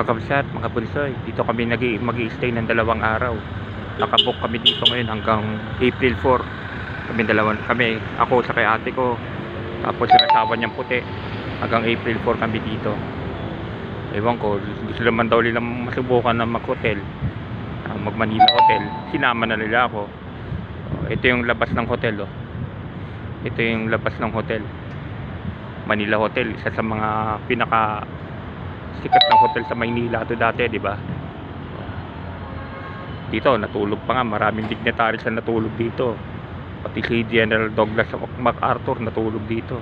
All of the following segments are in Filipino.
kakabsat, mga bunsoy. Dito kami mag stay ng dalawang araw. Nakabook kami dito ngayon hanggang April 4. Kami dalawan kami, ako sa kay ate ko. Tapos yung asawa niyang puti. Hanggang April 4 kami dito. Ewan ko, gusto naman daw nilang masubukan na mag-hotel. ah, mag Manila Hotel. Sinama na nila ako. Oh, ito yung labas ng hotel oh. Ito yung labas ng hotel. Manila Hotel, isa sa mga pinaka sikat na hotel sa Maynila to dati, di ba? Dito, natulog pa nga. Maraming dignitaries na natulog dito. Pati si General Douglas MacArthur natulog dito.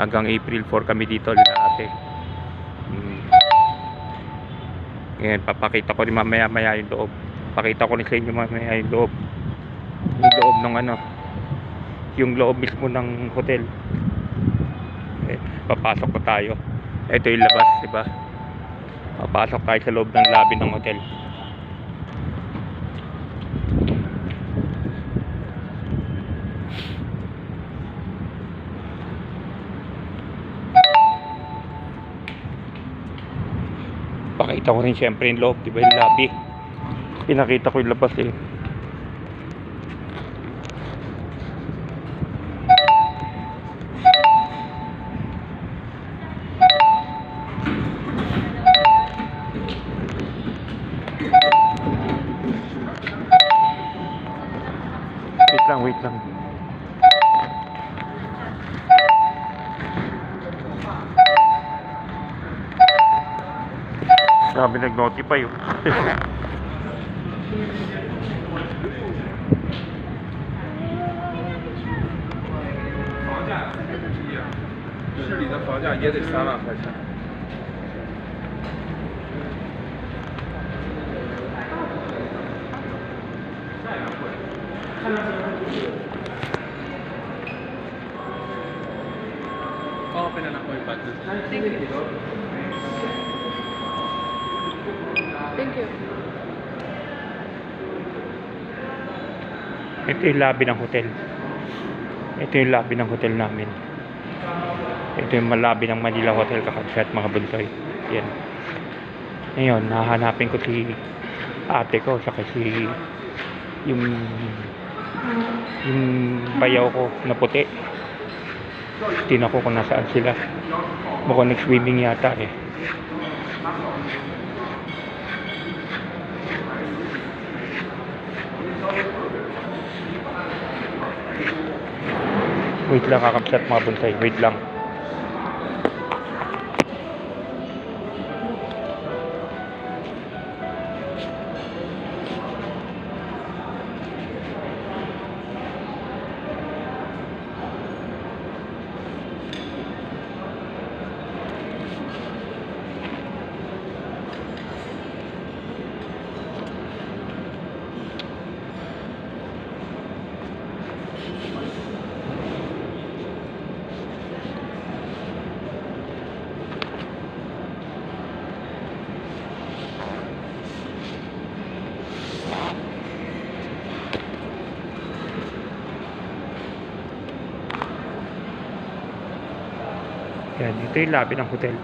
Hanggang April 4 kami dito, ate. Hmm. Ngayon, papakita ko rin mamaya maya yung loob. Pakita ko rin sa inyo mamaya yung loob. Yung loob ng ano. Yung loob mismo ng hotel. Papasok ko tayo. Ito yung labas, di ba? Papasok tayo sa loob ng lobby ng hotel. Pakita ko rin syempre yung loob, di ba yung lobby. Pinakita ko yung labas eh. Wait lang, wait lang. Sabi nag-notify oh. 房价才是第一啊，市里的房价也得三万块钱。 Open na ako yung budget. Thank you. Ito yung lobby ng hotel. Ito yung lobby ng hotel namin. Ito yung lobby ng Manila Hotel kakabsat mga buntoy. Yan. Ngayon, nahanapin ko si ate ko saka si yung yung bayaw ko na puti. Tinan ko kung nasaan sila. Mukhang nag-swimming yata eh. Wait lang kakabsat mga bonsai. Wait lang. Yan, ito yung lobby ng hotel.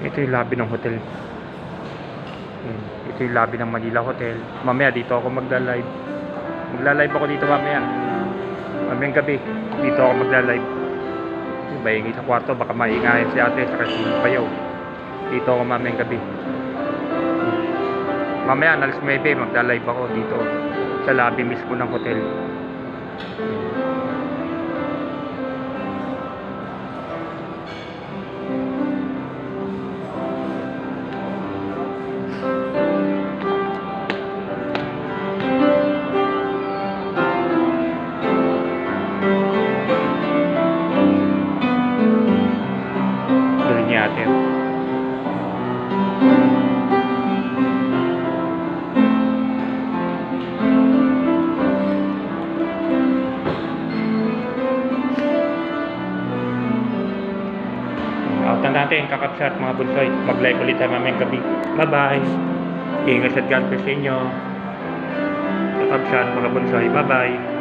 Ito yung lobby ng hotel. Yan, ito yung lobby ng Manila Hotel. Mamaya dito ako magla-live. Magla-live ako dito mamaya. Mamayang gabi. Dito ako magla-live. Yung Bahingi sa kwarto, baka maingayin si ate sa kasi bayaw. Dito ako mamayang gabi. Mamaya, alas 9, magla-live ako dito sa lobby mismo ng hotel. Galing ate. Out na natin, kakapsat mga bunsoy. Mag-live ulit tayo mamayang gabi. Bye-bye. Ingat at God bless inyo. Kakapsat mga bunsoy. Bye-bye.